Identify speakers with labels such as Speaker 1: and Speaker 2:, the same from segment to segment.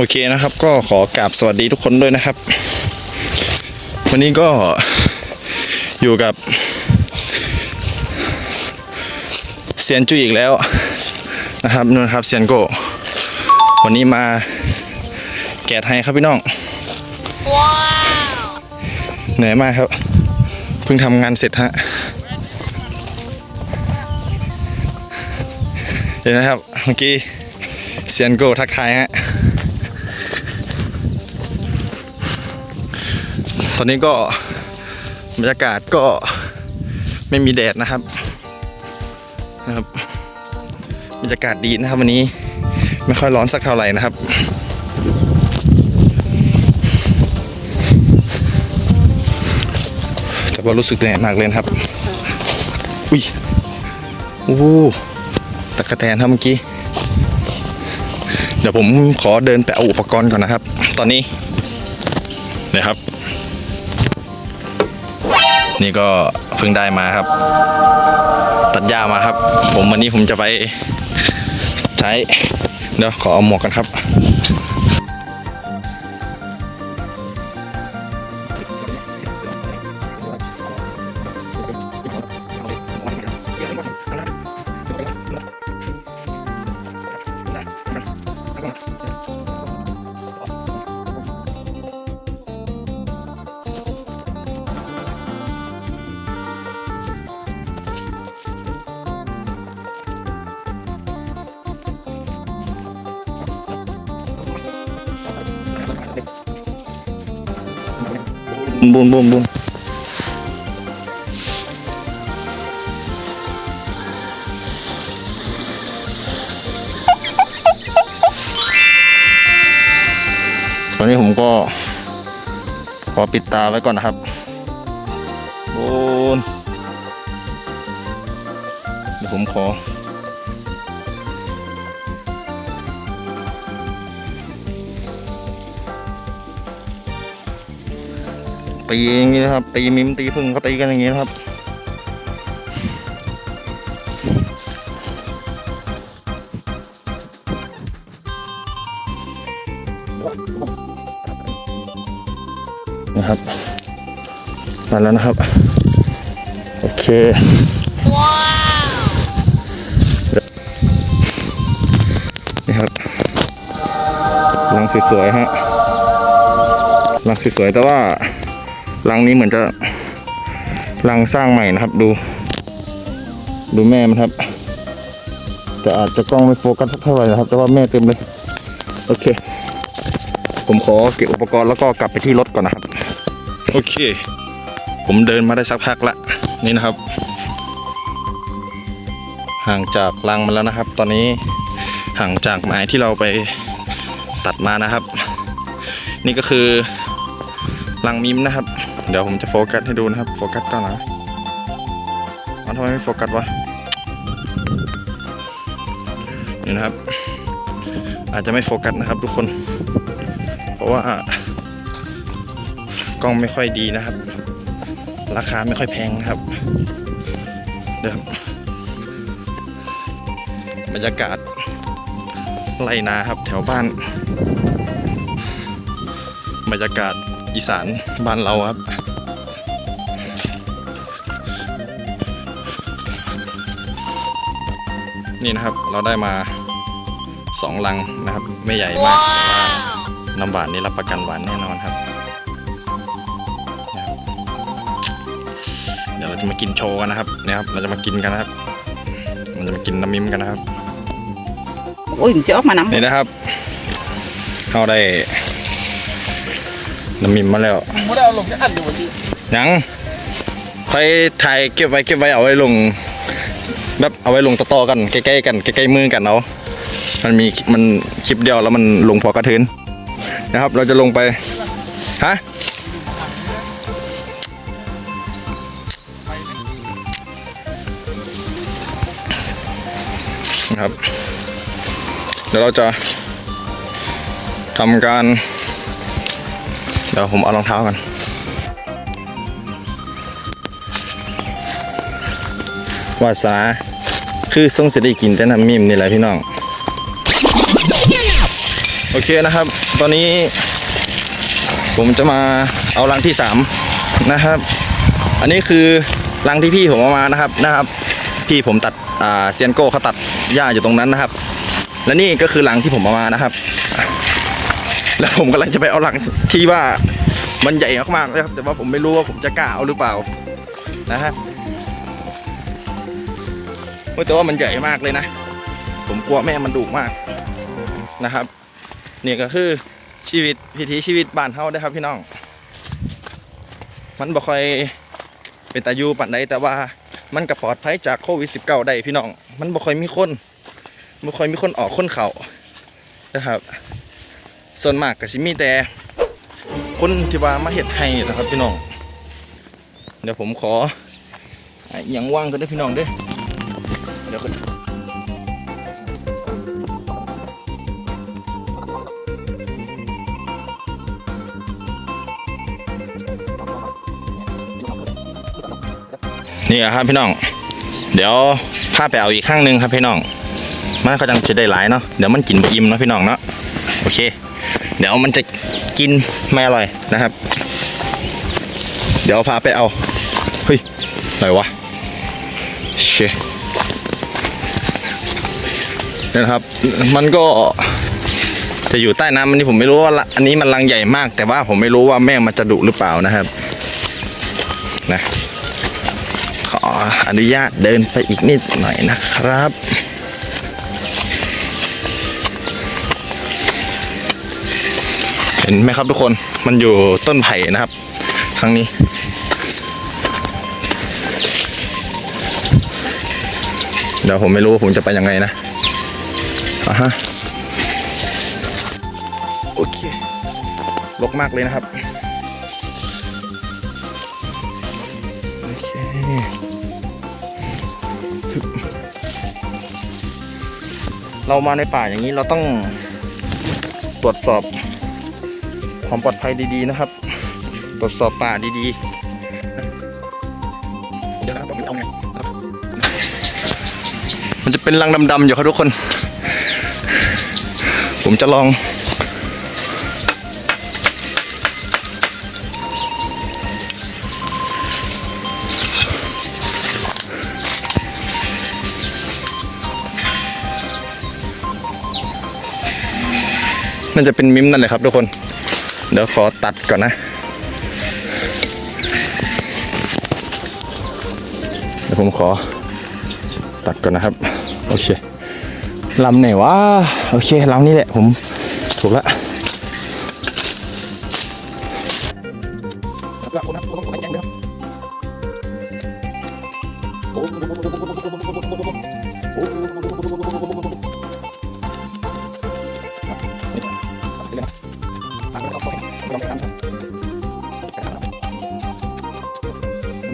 Speaker 1: โอเคนะครับ ก็ขอกราบสวัสดีทุกคนด้วยนะครับ วันนี้ก็อยู่กับเซียนจุยอีกแล้วนะครับนู่นครับเซียนโกวันนี้มาแกะให้ครับพี่น้องว้าวเหนื่อยมากครับเพิ่งทำงานเสร็จฮะเดี๋ยวนะครับเมื่อกี้เซียนโกทักทายฮะ ตอนนี้ก็บรรยากาศก็ไม่มีแดดนะครับนะครับบรรยากาศดีนะครับวันนี้ไม่ค่อยร้อนสักเท่าไหร่นะครับแต่ว่ารู้สึกเหนื่อยมากเลยนะครับ อุ้ยโอ้ตะกะแตนครับเมื่อกี้ เดี๋ยวผมขอเดินไปเอาอุปกรณ์ก่อนนะครับ ตอนนี้นะครับ นี่ก็เพิ่งได้มาครับ ตัดหญ้ามาครับ ผมวันนี้ผมจะไปใช้ เดี๋ยวขอเอาหมวกกันครับ บุมบุมบุมตอนนี้ผมก็ขอปิดตาไว้ก่อนนะครับบุนเดี๋ยวผมขอ ตีอย่างนี้นะครับ ตีมิมตีพึ่งเขาตีกันอย่างนี้นะครับนะครับมาแล้วนะครับ โอเคนี่ครับรังสวยๆฮะรังสวยๆแต่ว่า รังนี้เหมือนจะรังสร้างใหม่นะครับ ดู ดูแม่มันครับ แต่อาจจะกล้องไม่โฟกัสสักเท่าไหร่นะครับ แต่ว่าแม่เต็มเลย โอเค ผมขอเก็บอุปกรณ์แล้วก็กลับไปที่รถก่อนนะครับ โอเค ผมเดินมาได้สักพักละ นี่นะครับ ห่างจากรังมันแล้วนะครับ ตอนนี้ห่างจากไม้ที่เราไปตัดมานะครับ นี่ก็คือลังมิมนะครับ เดี๋ยวผมจะโฟกัสให้ดูนะครับโฟกัสก่อนนะมันทำไมไม่โฟกัสวะนี่นะครับ อาจจะไม่โฟกัสนะครับ ทุกคน เพราะว่ากล้องไม่ค่อยดีนะครับ ราคาไม่ค่อยแพงนะครับเดี๋ยวบรรยากาศไรนาครับแถวบ้าน บรรยากาศอีสานบ้านเราครับ นี่นะครับเราได้มาสองลังนะครับ ไม่ใหญ่มากแต่ว่าน้ำหวานนี่รับประกันหวานแน่นอนครับนะครับเดี๋ยวเราจะมากินโชว์กันนะครับเนี่ยครับ เราจะมากินกันนะครับเราจะมากินน้ำมิมกันนะครับ
Speaker 2: โอ้ยจะออกมาน้ำ
Speaker 1: นี่นะครับเขาได้น้ำมิมมาแล้ว
Speaker 3: ไม่ได้เอาลงจะอัดอยู่วันนี้
Speaker 1: ยังใครถ่ายเก็บไว้เก็บไว้เอาไว้ลง แบบเอาไว้ลงต่อๆกันใกล้ๆกันใกล้ๆมือกันเอามันมีมันคลิปเดียวแล้วมันลงพอกระเทือนนะครับ เราจะลงไปฮะนะครับ เดี๋ยวเราจะทำการ เดี๋ยวผมเอารองเท้ากันวาสนา คือทรงสิได้กินแต่น้ำมิมนี่แหละพี่น้อง โอเคนะครับ ตอนนี้ ผมจะมาเอารังที่สามนะครับ อันนี้คือรังที่พี่ผมเอามานะครับนะครับพี่ผมตัดเซียนโก้เขาตัดหญ้าอยู่ตรงนั้นนะครับ และนี่ก็คือรังที่ผมเอามานะครับ แล้วผมกำลังจะไปเอารังที่ว่ามันใหญ่มากๆนะครับ แต่ว่าผมไม่รู้ว่าผมจะกล้าเอาหรือเปล่านะฮะ แต่ว่ามันใหญ่มากเลยนะ ผมกลัวแม่มันดุมากนะครับนี่ก็คือชีวิตพิถีชีวิตบ้านเฮาได้ครับพี่น้อง มันบ่ค่อยเป็นตายูปันใดแต่ว่ามันก็ปลอดภัยจากโควิด -19 ได้พี่น้อง มันบ่ค่อยมีคนบ่ค่อยมีคนออกคนเขานะครับ ส่วนมากก็สิมีแต่คนที่ว่ามาเฮ็ดให้นะครับพี่น้อง เดี๋ยวผมขออย่างว่างกันเด้พี่น้องเด้อ เดี๋ยวกันนี่ครับพี่น้อง เดี๋ยวพาไปเอาอีกข้างหนึ่งครับพี่น้อง มันก็จังจะได้หลายเนาะ เดี๋ยวมันกินไปอิ่มเนาะพี่น้องเนาะ โอเค เดี๋ยวมันจะกินไม่อร่อยนะครับ เดี๋ยวพาไปเอา เฮ้ยอะไรวะเช นะครับ มันก็จะอยู่ใต้น้ำอันนี้ผมไม่รู้ว่าอันนี้มันรังใหญ่มาก แต่ว่าผมไม่รู้ว่าแม่งมันจะดุหรือเปล่านะครับนะขออนุญาตเดินไปอีกนิดหน่อยนะครับ เห็นไหมครับทุกคนมันอยู่ต้นไผ่นะครับ ครั้งนี้เดี๋ยวผมไม่รู้ว่าผมจะไปยังไงนะ อะฮะโอเคลกมากเลยนะครับโอเคฮึบเรามาในป่าอย่างนี้เราต้องตรวจสอบความปลอดภัยดีๆนะครับ ตรวจสอบป่าดีๆเดี๋ยวนะครับผมเอาไงมันจะเป็นรังดำๆอยู่ครับทุกคน ผมจะลอง มันจะเป็นมิมนั่นแหละครับทุกคน เดี๋ยวขอตัดก่อนนะเดี๋ยวผมขอตัดก่อนนะครับ โอเค ลำไหนวะโอเคลำนี้แหละผมถูกละครับคุณครับคุณต้องไปแจ้งด้วย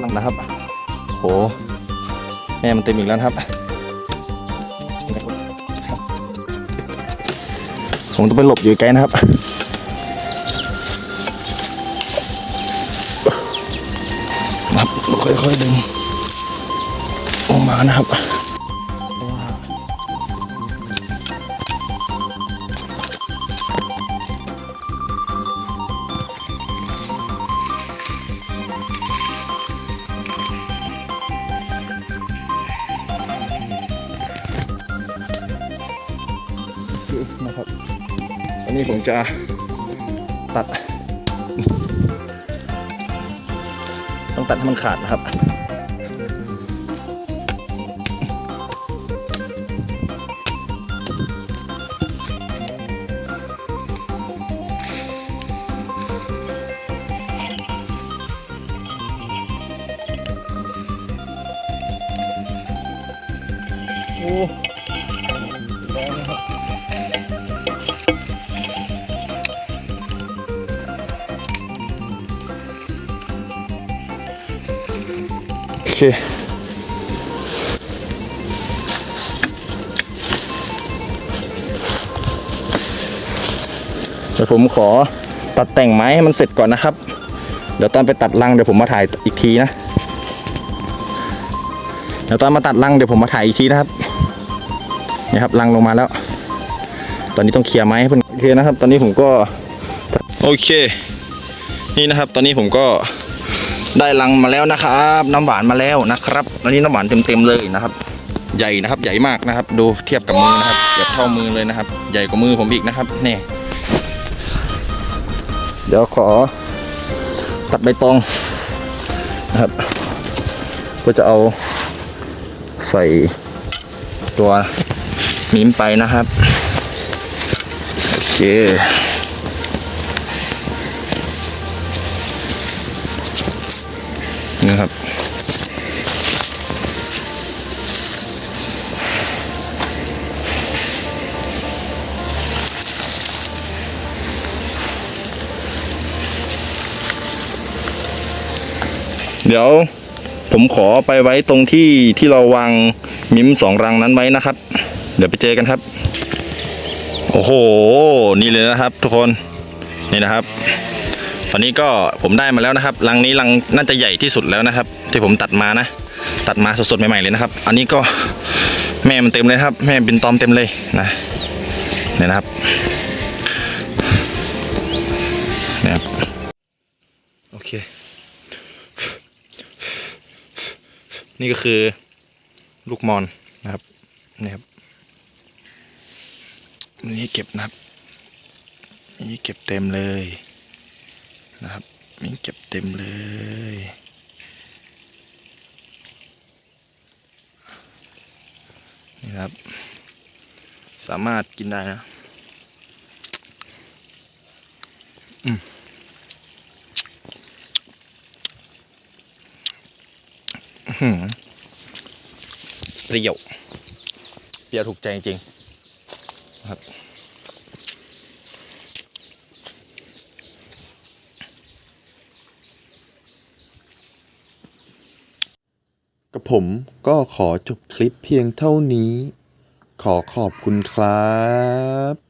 Speaker 1: ลังนะครับ โห แม่มันเต็มอีกแล้วครับ ผมต้องไปหลบอยู่ไกลนะครับครับค่อยๆดึงออกมานะครับ นนี้ผมจะตัด ต้องตัดให้มันขาดนะครับโอ้ โอเคเดี๋ยวผมขอตัดแต่งไม้ให้มันเสร็จก่อนนะครับ เดี๋ยวตอนไปตัดรังเดี๋ยวผมมาถ่ายอีกทีนะ เดี๋ยวตอนมาตัดรังเดี๋ยวผมมาถ่ายอีกทีนะครับ นี่ครับรังลงมาแล้ว ตอนนี้ต้องเคลียร์ไม้ให้เพื่อนโอเคนะครับ ตอนนี้ผมก็ โอเค นี่นะครับ ตอนนี้ผมก็ ได้ลังมาแล้วนะครับ น้ำหวานมาแล้วนะครับอันนี้น้ำหวานเต็มๆเลยนะครับ ใหญ่นะครับใหญ่มากนะครับ ดูเทียบกับมือนะครับเกือบเท่ามือเลยนะครับ ใหญ่กว่ามือผมอีกนะครับนี่เดี๋ยวขอตัดใบตองนะครับ ก็จะเอาใส่ตัวมิ้มไปนะครับโอเค นะครับ เดี๋ยวผมขอไปไว้ตรงที่ที่เราวางมิมสองรังนั้นไว้นะครับ เดี๋ยวไปเจอกันครับ โอ้โห นี่เลยนะครับทุกคน นี่นะครับ ตอนนี้ก็ผมได้มาแล้วนะครับรังนี้รังน่าจะใหญ่ที่สุดแล้วนะครับ ที่ผมตัดมานะ ตัดมาสดๆใหม่ๆเลยนะครับ อันนี้ก็แม่มันเต็มเลยครับ แม่บินตอมเต็มเลยนะเนี่ยนะครับเนี่ยครับโอเค นี่ก็คือลูกมอนนะครับนี่ครับนี่เก็บนะครับนี่เก็บเต็มเลย นะครับนี่เก็บเต็มเลย นี่ครับ สามารถกินได้นะอืมเปรี้ยวเปรี้ยวถูกใจจริงๆครั
Speaker 3: บ ผมก็ขอจบคลิปเพียงเท่านี้ ขอขอบคุณครับ